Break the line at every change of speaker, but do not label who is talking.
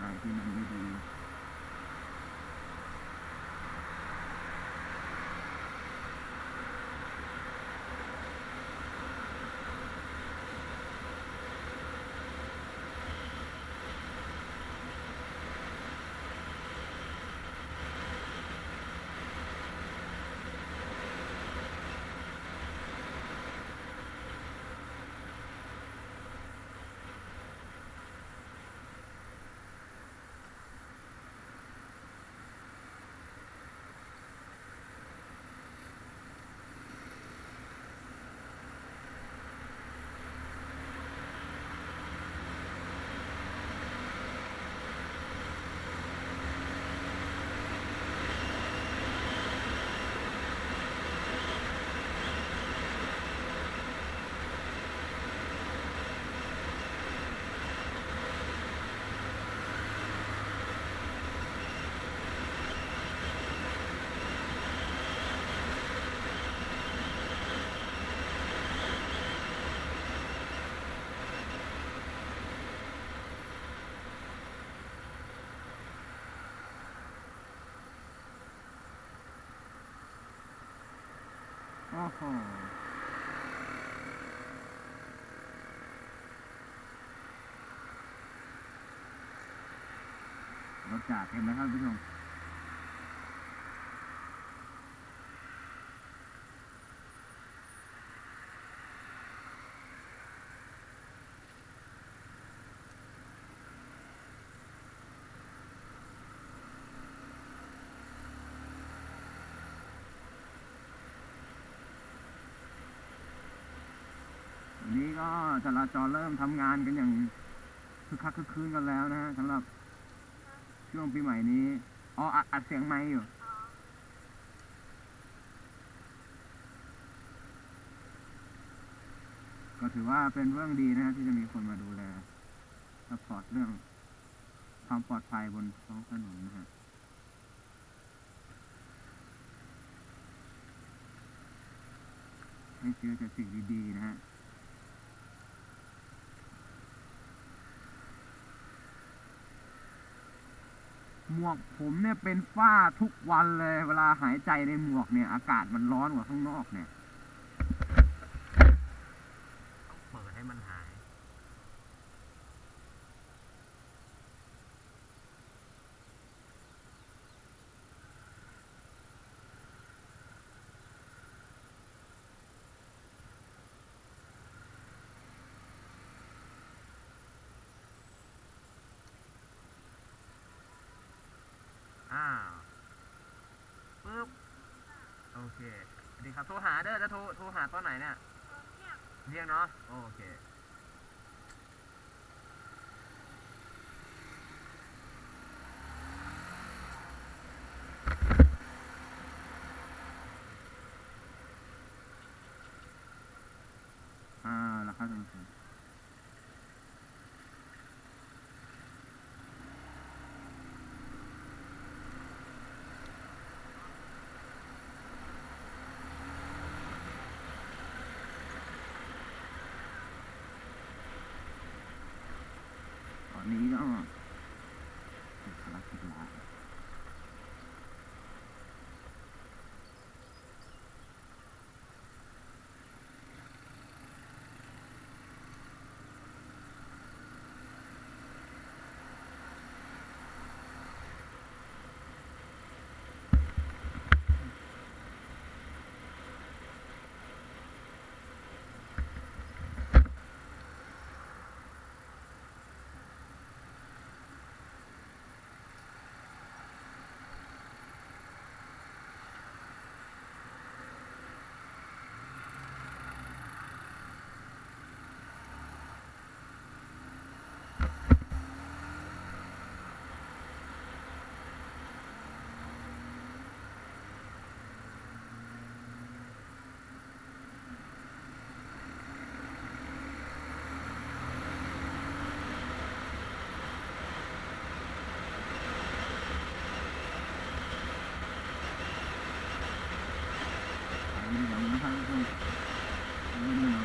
อะ รที่มันไม่ดีโอ้โหรถจ่าเต็มแล้วครับผู้ชม วันนี้ก็ จราจรเริ่มทำงานกันอย่างคึกคักคึกคืนกันแล้วนะฮะสำหรับช่วงปีใหม่นี้ อ๋อ อัดอัดเสียงไม้อยู่ ก็ถือว่าเป็นเรื่องดีนะฮะที่จะมีคนมาดูแลสปอร์ตเรื่องความปลอดภัยบนท้องถนนนะฮะให้เจอแต่สิ่งดีๆนะฮะ หมวกผมเนี่ยเป็นฝ้าทุกวันเลย เวลาหายใจในหมวกเนี่ย อากาศมันร้อนกว่าข้างนอกเนี่ย
ต้องเปิดให้มันหาย อ้าวปึ๊บ โอ เคสวัสดีครับโทรหาเด้อจะโทรโทรหาตอนไหนเนี่ยเรียกเนาะโอเค
อ่าแล้วครับ 이런영상을보면 서, 사,